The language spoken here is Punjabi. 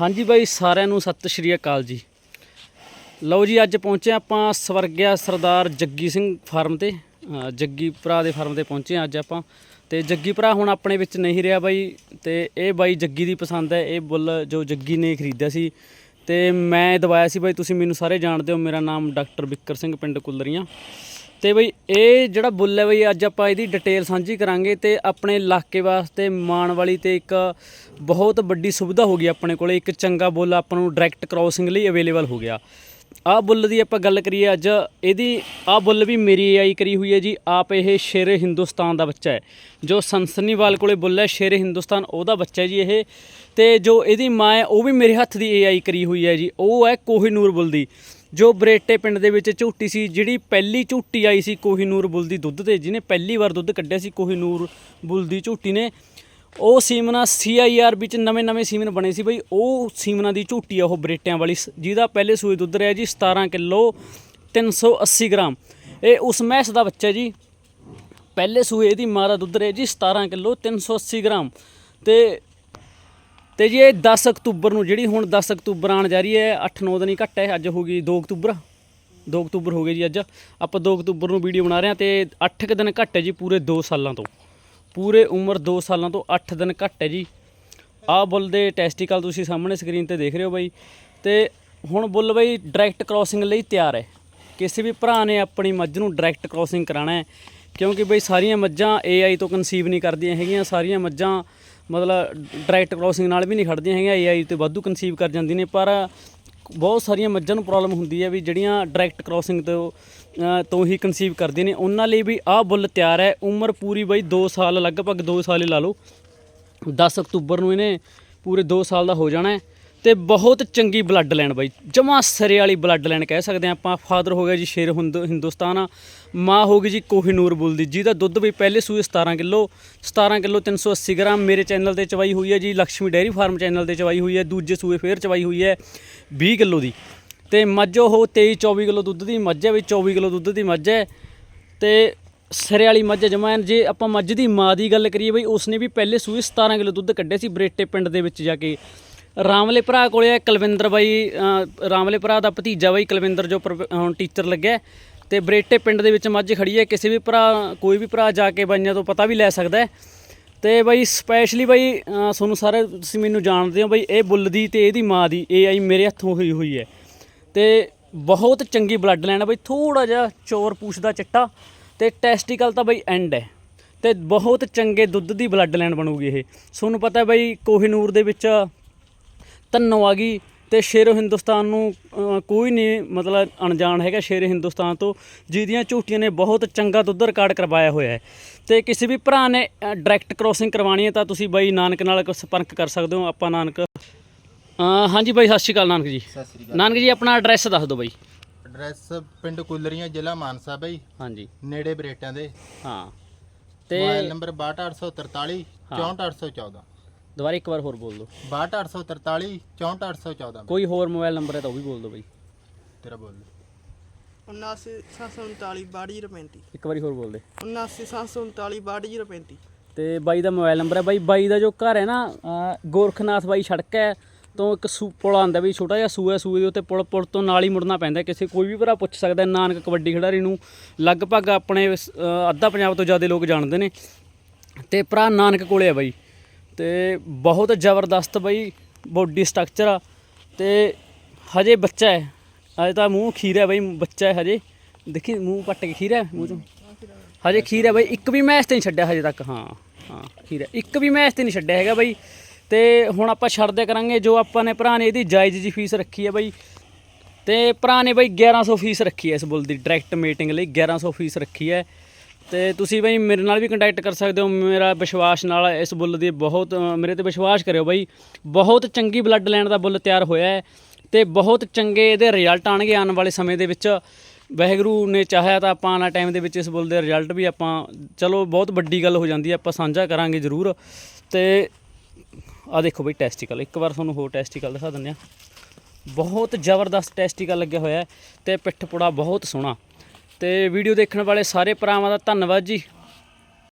ਹਾਂਜੀ ਬਾਈ, ਸਾਰਿਆਂ ਨੂੰ ਸਤਿ ਸ਼੍ਰੀ ਅਕਾਲ ਜੀ। ਲਓ ਜੀ, ਅੱਜ ਪਹੁੰਚੇ ਆਪਾਂ ਸਵਰਗਿਆ ਸਰਦਾਰ ਜੱਗੀ ਸਿੰਘ ਫਾਰਮ ਤੇ। ਜੱਗੀ ਭਰਾ ਦੇ ਫਾਰਮ ਤੇ ਪਹੁੰਚੇ ਹਾਂ ਅੱਜ ਆਪਾਂ। ਤੇ ਜੱਗੀ ਭਰਾ ਹੁਣ ਆਪਣੇ ਵਿੱਚ ਨਹੀਂ ਰਿਹਾ ਬਾਈ, ਤੇ ਇਹ ਬਾਈ ਜੱਗੀ ਦੀ ਪਸੰਦ ਹੈ। ਇਹ ਬੁੱਲ ਜੋ ਜੱਗੀ ਨੇ ਖਰੀਦਿਆ ਸੀ। ਤੇ ਮੈਂ ਦਵਾਇਆ ਸੀ ਬਾਈ, ਤੁਸੀਂ ਮੈਨੂੰ ਸਾਰੇ ਜਾਣਦੇ ਹੋ। ਮੇਰਾ ਨਾਮ ਡਾਕਟਰ ਬਿੱਕਰ ਸਿੰਘ, ਪਿੰਡ ਕੁੱਲਰੀਆਂ। ਤੇ ਬਈ ਇਹ ਜਿਹੜਾ ਬੁੱਲ ਹੈ ਬਈ, ਅੱਜ ਆਪਾਂ ਇਹਦੀ ਡਿਟੇਲ ਸਾਂਝੀ ਕਰਾਂਗੇ ਤੇ ਆਪਣੇ ਇਲਾਕੇ ਵਾਸਤੇ, ਮਾਣ ਵਾਲੀ ਤੇ ਇੱਕ ਬਹੁਤ ਵੱਡੀ ਸੁਵਿਧਾ ਹੋ ਗਈ ਆਪਣੇ ਕੋਲੇ। ਇੱਕ ਚੰਗਾ ਬੁੱਲ ਆਪਾਂ ਨੂੰ ਡਾਇਰੈਕਟ ਕ੍ਰਾਸਿੰਗ ਲਈ ਅਵੇਲੇਬਲ ਹੋ ਗਿਆ। ਆਹ ਬੁੱਲ ਦੀ ਆਪਾਂ ਗੱਲ ਕਰੀਏ ਅੱਜ, ਇਹਦੀ ਆਹ ਬੁੱਲ ਵੀ ਮੇਰੀ ਆਈ ਕਰੀ ਹੋਈ ਹੈ ਜੀ। ਆਪ ਇਹ ਸ਼ੇਰ ਹਿੰਦੁਸਤਾਨ ਦਾ ਬੱਚਾ ਹੈ। ਜੋ ਸੰਸਨੀਵਾਲ ਕੋਲੇ ਬੁੱਲ ਹੈ, ਸ਼ੇਰ ਹਿੰਦੁਸਤਾਨ, ਉਹਦਾ ਬੱਚਾ ਹੈ ਜੀ ਇਹ। ਤੇ ਜੋ ਇਹਦੀ ਮਾਂ ਹੈ, ਉਹ ਵੀ ਮੇਰੇ ਹੱਥ ਦੀ ਏਆਈ ਕਰੀ ਹੋਈ ਹੈ ਜੀ। ਉਹ ਹੈ ਕੋਹੀਨੂਰ ਬੁੱਲ ਦੀ। ਜੋ ਬਰੇਟੇ ਪਿੰਡ ਦੇ ਵਿੱਚ ਝੂਟੀ ਸੀ, ਜਿਹੜੀ ਪਹਿਲੀ ਝੂਟੀ ਆਈ ਸੀ ਕੋਹੀਨੂਰ ਬੁੱਲ ਦੀ ਦੁੱਧ ਤੇ, ਜਿਹਨੇ ਪਹਿਲੀ ਵਾਰ ਦੁੱਧ ਕੱਢਿਆ ਸੀ ਕੋਹੀਨੂਰ ਬੁੱਲ ਦੀ ਝੂਟੀ ਨੇ। ਉਹ ਸੀਮਨਾ ਸੀਆਈਆਰ ਵਿੱਚ ਨਵੇਂ-ਨਵੇਂ ਸੀਮਨ ਬਣੇ ਸੀ ਬਈ, ਉਹ ਸੀਮਨਾ ਦੀ ਝੂਟੀ ਆ ਉਹ ਬਰੇਟਿਆਂ ਵਾਲੀ ਸ- ਜਿਹਦਾ ਪਹਿਲੇ ਸੂਏ ਦੁੱਧ ਰਿਹਾ ਜੀ 17 ਕਿਲੋ 380 ਗ੍ਰਾਮ। ਇਹ ਉਸ ਮੈਸ ਦਾ ਬੱਚਾ ਜੀ, ਪਹਿਲੇ ਸੂਏ ਦੀ ਮਾਂ ਦਾ ਦੁੱਧ ਰਿਹਾ ਜੀ 17 ਕਿਲੋ 380 ਗ੍ਰਾਮ। ਤੇ ਤੇ ਜੀ ਇਹ 10 ਅਕਤੂਬਰ ਨੂੰ, ਜਿਹੜੀ ਹੁਣ 10 ਅਕਤੂਬਰ ਆਣ ਜਾ ਰਹੀ ਹੈ 8-9 ਦਿਨ ਹੀ ਘੱਟ ਹੈ, ਅੱਜ ਹੋ ਗਈ 2 ਅਕਤੂਬਰ। 2 ਅਕਤੂਬਰ ਹੋ ਗਏ ਜੀ ਅੱਜ। ਆਪਾਂ 2 ਅਕਤੂਬਰ ਨੂੰ ਵੀਡੀਓ ਬਣਾ ਰਹੇ ਹਾਂ ਤੇ 8 ਕੁ ਦਿਨ ਘੱਟ ਹੈ ਜੀ ਪੂਰੇ 2 ਸਾਲਾਂ ਤੋਂ। ਪੂਰੇ ਉਮਰ 2 ਸਾਲਾਂ ਤੋਂ 8 ਦਿਨ ਘੱਟ ਹੈ ਜੀ। ਆਹ ਬੁੱਲ ਦੇ ਟੈਸਟੀਕਲ ਤੁਸੀਂ ਸਾਹਮਣੇ ਸਕਰੀਨ ਤੇ ਦੇਖ ਰਹੇ ਹੋ ਬਾਈ। ਤੇ ਹੁਣ ਬੁੱਲ ਬਾਈ ਡਾਇਰੈਕਟ ਕ੍ਰਾਸਿੰਗ ਲਈ ਤਿਆਰ ਹੈ। ਕਿਸੇ ਵੀ ਭਰਾ ਨੇ ਆਪਣੀ ਮੱਝ ਨੂੰ ਡਾਇਰੈਕਟ ਕ੍ਰਾਸਿੰਗ ਕਰਾਣਾ ਹੈ। ਕਿਉਂਕਿ ਬਈ ਸਾਰੀਆਂ ਮੱਝਾਂ AI ਤੋਂ ਕਨਸੀਵ ਨਹੀਂ ਕਰਦੀਆਂ ਹੈਗੀਆਂ, ਸਾਰੀਆਂ ਮੱਝਾਂ ਮਤਲਬ ਡਾਇਰੈਕਟ ਕ੍ਰਾਸਿੰਗ ਨਾਲ ਵੀ ਨਹੀਂ ਖੜਦੀਆਂ ਹੈਗੀਆਂ AI ਤੇ ਵਾਧੂ ਕਨਸੀਵ ਕਰ ਜਾਂਦੀਆਂ ਨੇ, ਪਰ ਬਹੁਤ ਸਾਰੀਆਂ ਮੱਝਾਂ ਨੂੰ ਪ੍ਰੋਬਲਮ ਹੁੰਦੀ ਹੈ ਵੀ ਜਿਹੜੀਆਂ ਡਾਇਰੈਕਟ ਕ੍ਰਾਸਿੰਗ ਤੋਂ ਤੋਂ ਹੀ ਕਨਸੀਵ ਕਰਦੇ ਨੇ, ਉਹਨਾਂ ਲਈ ਵੀ ਆਹ ਬੁੱਲ ਤਿਆਰ ਹੈ, ਉਮਰ ਪੂਰੀ ਬਈ 2 ਸਾਲ, ਲਗਭਗ 2 ਸਾਲ ਹੀ ਲਾ ਲਓ। 10 ਅਕਤੂਬਰ ਨੂੰ ਇਹਨੇ ਪੂਰੇ 2 ਸਾਲ ਦਾ ਹੋ ਜਾਣਾ ਹੈ। ਤੇ ਬਹੁਤ ਚੰਗੀ ਬਲੱਡ ਲਾਈਨ ਬਾਈ। ਜਮਾ ਸਿਰੇ ਵਾਲੀ ਬਲੱਡ ਲਾਈਨ ਕਹਿ ਸਕਦੇ ਹਾਂ ਆਪਾਂ। ਫਾਦਰ ਹੋ ਗਿਆ ਜੀ, ਸ਼ੇਰ ਹਿੰਦੂ, ਹਿੰਦੁਸਤਾਨ। ਮਾਂ ਹੋ ਗਈ ਜੀ ਕੋਹੀਨੂਰ ਬੁੱਲ ਦੀ। ਜਿਹਦਾ ਦੁੱਧ ਵੀ ਪਹਿਲੇ ਸੂਏ 17 ਕਿਲੋ 17 ਕਿਲੋ 380 ਗ੍ਰਾਮ ਮੇਰੇ ਚੈਨਲ ਤੇ ਚਵਾਈ ਹੋਈ ਹੈ ਜੀ। ਲక్ష్ਮੀ ਡੇਅਰੀ ਫਾਰਮ ਚੈਨਲ ਤੇ ਚਵਾਈ ਹੋਈ ਹੈ। ਦੂਜੇ ਸੂਏ ਫੇਰ ਚਵਾਈ ਹੋਈ ਹੈ 20 ਕਿਲੋ ਦੀ। ਤੇ ਮੱਝ ਉਹ 23 24 ਕਿਲੋ ਦੁੱਧ ਦੀ ਮੱਝ ਹੈ ਵੀ 24 ਕਿਲੋ ਦੁੱਧ ਦੀ ਮੱਝ ਹੈ। ਤੇ ਸਿਰੇ ਵਾਲੀ ਮੱਝ ਜਮਾਨ ਜੇ ਆਪਾਂ ਮੱਝ ਦੀ ਮਾਂ ਦੀ ਗੱਲ ਕਰੀਏ ਬਈ, ਉਸਨੇ ਵੀ ਪਹਿਲੇ ਸੂਏ 17 ਕਿਲੋ ਦੁੱਧ ਕੱਢਿਆ ਸੀ ਬਰੇਟੇ ਪਿੰਡ ਦੇ ਵਿੱਚ ਜਾ ਕੇ। ਰਾਮਲੇ ਭਰਾ ਕੋਲੇ ਹੈ ਕੁਲਵਿੰਦਰ ਬਾਈ ਅ, ਰਾਮਲੇ ਭਰਾ ਦਾ ਭਤੀਜਾ ਬਾਈ ਕੁਲਵਿੰਦਰ ਜੋ ਪ੍ਰੋਫੈ- ਹੁਣ ਟੀਚਰ ਲੱਗਿਆ ਹੈ। ਤੇ ਬਰੇਟੇ ਪਿੰਡ ਦੇ ਵਿੱਚ ਮੱਝ ਖੜੀ ਹੈ। ਕਿਸੇ ਵੀ ਭਰਾ ਕੋਈ ਵੀ ਭਰਾ ਜਾ ਕੇ ਬਾਈਆਂ ਤੋਂ ਪਤਾ ਵੀ ਲੈ ਸਕਦਾ ਹੈ। ਤੇ ਬਾਈ ਸਪੈਸ਼ਲੀ ਬਾਈ ਅ, ਤੁਹਾਨੂੰ ਸਾਰੇ ਤੁਸੀਂ ਮੈਨੂੰ ਜਾਣਦੇ ਹੋ ਬਾਈ ਇਹ ਬੁੱਲ ਦੀ ਤੇ ਇਹਦੀ ਮਾਂ ਦੀ ਇਹ ਆਈ ਮੇਰੇ ਹੱਥੋਂ ਹੋਈ ਹੋਈ ਹੈ। ਤੇ ਬਹੁਤ ਚੰਗੀ ਬਲੱਡ ਲਾਈਨ ਹੈ ਬਈ ਥੋੜਾ ਜਿਹਾ ਚੋਰ ਪੂਛਦਾ ਚਿੱਟਾ ਤੇ ਟੈਸਟੀਕਲ ਤਾਂ ਬਈ ਐਂਡ ਹੈ। ਤੇ ਬਹੁਤ ਚੰਗੇ ਦੁੱਧ ਦੀ ਬਲੱਡ ਲਾਈਨ ਬਣੂਗੀ ਇਹ। ਤੁਹਾਨੂੰ ਪਤਾ ਹੈ ਬਈ ਕੋਹੀਨੂਰ ਦੇ ਵਿੱਚ ਧੰਨੋ ਆ ਗਈ ਤੇ ਸ਼ੇਰ ਹਿੰਦੁਸਤਾਨ ਨੂੰ ਕੋਈ ਨਹੀਂ ਮਤਲਬ ਅਣਜਾਣ ਹੈਗਾ ਸ਼ੇਰ ਹਿੰਦੁਸਤਾਨ ਤੋਂ ਜਿਹਦੀਆਂ ਝੂਟੀਆਂ ਨੇ ਬਹੁਤ ਚੰਗਾ ਦੁੱਧ ਰਿਕਾਰਡ ਕਰਵਾਇਆ ਹੋਇਆ ਹੈ। ਤੇ ਕਿਸੇ ਵੀ ਭਰਾ ਨੇ ਡਾਇਰੈਕਟ ਕ੍ਰੋਸਿੰਗ ਕਰਵਾਉਣੀ ਹੈ ਤਾਂ ਤੁਸੀਂ ਬਾਈ ਨਾਨਕ ਨਾਲ ਸੰਪਰਕ ਕਰ ਸਕਦੇ ਹੋ ਆਪਾਂ ਨਾਨਕ ਹਾਂਜੀ ਬਾਈ ਸਤਿ ਸ਼੍ਰੀ ਅਕਾਲ ਨਾਨਕ ਜੀ। ਸਤਿ ਸ੍ਰੀ ਅਕਾਲ। ਨਾਨਕ ਜੀ ਆਪਣਾ ਐਡਰੈਸ ਦੱਸ ਦਿਓ ਬਾਈ। ਐਡਰੈਸ ਪਿੰਡ ਕੁਲਰੀਆਂ ਜ਼ਿਲ੍ਹਾ ਮਾਨਸਾ ਬਈ। ਹਾਂਜੀ। ਨੇੜੇ ਬਰੇਟਾਂ ਦੇ। ਹਾਂ। ਤੇ ਮੋਬਾਈਲ ਨੰਬਰ 62843 64814 ਦੁਬਾਰਾ ਇੱਕ ਵਾਰ ਹੋਰ ਬੋਲ ਦਿਓ। 62843 64814 ਕੋਈ ਹੋਰ ਮੋਬਾਈਲ ਨੰਬਰ ਹੈ ਤਾਂ ਉਹ ਵੀ ਬੋਲ ਦਿਓ ਬਾਈ। ਤੇਰਾ ਬੋਲ 79739 6235 ਇੱਕ ਵਾਰੀ ਹੋਰ ਬੋਲ ਦੇ। 79739 6235 ਤੇ ਬਾਈ ਦਾ ਮੋਬਾਈਲ ਨੰਬਰ ਹੈ। ਬਾਈ ਬਾਈ ਦਾ ਜੋ ਘਰ ਹੈ ਨਾ ਅਹ ਗੋਰਖਨਾਥ ਬਾਈ ਸੜਕ ਹੈ ਤੋਂ ਇੱਕ ਸੂ ਪੁਲ ਆਉਂਦਾ ਵੀ ਛੋਟਾ ਜਿਹਾ ਸੂਆ ਸੂਏ ਦੇ ਉੱਤੇ ਪੁਲ ਪੁਲ ਤੋਂ ਨਾਲ ਹੀ ਮੁੜਨਾ ਪੈਂਦਾ। ਕਿਸੇ ਕੋਈ ਵੀ ਭਰਾ ਪੁੱਛ ਸਕਦਾ ਹੈ, ਨਾਨਕ ਕਬੱਡੀ ਖਿਡਾਰੀ ਨੂੰ ਲਗਭਗ ਆਪਣੇ ਅਹ, ਅੱਧਾ ਪੰਜਾਬ ਤੋਂ ਜ਼ਿਆਦਾ ਲੋਕ ਜਾਣਦੇ ਨੇ। ਤੇ ਭਰਾ ਨਾਨਕ ਕੋਲੇ ਆ ਬਾਈ। ਤੇ ਬਹੁਤ ਜ਼ਬਰਦਸਤ ਬਈ ਬੋਡੀ ਸਟਰਕਚਰ ਆ ਤੇ ਹਜੇ ਬੱਚਾ ਹੈ। ਹਜੇ ਤਾਂ ਮੂੰਹ ਖੀਰਾ ਹੈ ਬਾਈ, ਬੱਚਾ ਹੈ ਹਜੇ। ਦੇਖੀ, ਮੂੰਹ ਪੱਟ ਕੇ ਖੀਰਾ ਹੈ, ਮੂੰਹ 'ਚੋਂ? ਹਜੇ ਖੀਰ ਹੈ ਬਾਈ, ਇੱਕ ਵੀ ਮੈਚ ਤੇ ਨਹੀਂ ਛੱਡਿਆ ਹਜੇ ਤੱਕ। ਹਾਂ ਹਾਂ, ਖੀਰ। ਹੈ ਇੱਕ ਵੀ ਮੈਚ ਤੇ ਨਹੀਂ ਛੱਡਿਆ ਹੈਗਾ ਬਾਈ। ਤੇ ਹੁਣ ਆਪਾਂ ਛੱਡਦੇ ਕਰਾਂਗੇ ਜੋ ਆਪਾਂ ਨੇ ਭਰਾ ਨੇ ਇਹਦੀ ਜਾਇਜ਼ ਜੀ ਫੀਸ ਰੱਖੀ ਹੈ ਬਈ। ਤੇ ਭਰਾ ਨੇ ਬਾਈ 1100 ਫੀਸ ਰੱਖੀ ਹੈ ਇਸ ਬੁੱਲ ਦੀ ਡਾਇਰੈਕਟ ਮੀਟਿੰਗ ਲਈ 1100 ਫੀਸ ਰੱਖੀ ਹੈ। ਤੇ ਤੁਸੀਂ ਬਾਈ ਮੇਰੇ ਨਾਲ ਵੀ ਕੰਟੈਕਟ ਕਰ ਸਕਦੇ ਹੋ, ਮੇਰਾ ਵਿਸ਼ਵਾਸ ਨਾਲ ਇਸ ਬੁੱਲ ਦੀ ਬਹੁਤ, ਮੇਰੇ ਤੇ ਵਿਸ਼ਵਾਸ ਕਰਿਓ ਬਾਈ, ਬਹੁਤ ਚੰਗੀ ਬਲੱਡ ਲਾਈਨ ਦਾ ਬੁੱਲ ਤਿਆਰ ਹੋਇਆ ਹੈ ਤੇ ਬਹੁਤ ਚੰਗੇ ਇਹਦੇ ਰਿਜ਼ਲਟ ਆਣਗੇ ਆਉਣ ਵਾਲੇ ਸਮੇਂ ਦੇ ਵਿੱਚ। ਵਾਹਿਗੁਰੂ ਨੇ ਚਾਹਿਆ ਤਾਂ ਆਪਾਂ ਆਉਣ ਵਾਲੇ ਟਾਈਮ ਦੇ ਵਿੱਚ ਇਸ ਬੁੱਲ ਦੇ ਰਿਜ਼ਲਟ ਵੀ ਆਪਾਂ, ਚਲੋ ਬਹੁਤ ਵੱਡੀ ਗੱਲ ਹੋ ਜਾਂਦੀ ਹੈ, ਆਪਾਂ ਸਾਂਝਾ ਕਰਾਂਗੇ ਜ਼ਰੂਰ। ਤੇ ਆ ਦੇਖੋ ਬਈ ਟੈਸਟੀਕਲ ਇੱਕ ਵਾਰ ਤੁਹਾਨੂੰ ਹੋਰ ਟੈਸਟੀਕਲ ਦਿਖਾ ਦਿੰਦੇ ਆ ਬਹੁਤ ਜ਼ਬਰਦਸਤ ਟੈਸਟੀਕਲ ਲੱਗਿਆ ਹੋਇਆ ਹੈ ਤੇ ਪਿੱਠ ਪੁੜਾ ਬਹੁਤ ਸੋਹਣਾ। ਤੇ ਵੀਡੀਓ ਦੇਖਣ ਵਾਲੇ ਸਾਰੇ ਭਰਾਵਾਂ ਦਾ ਧੰਨਵਾਦ ਜੀ।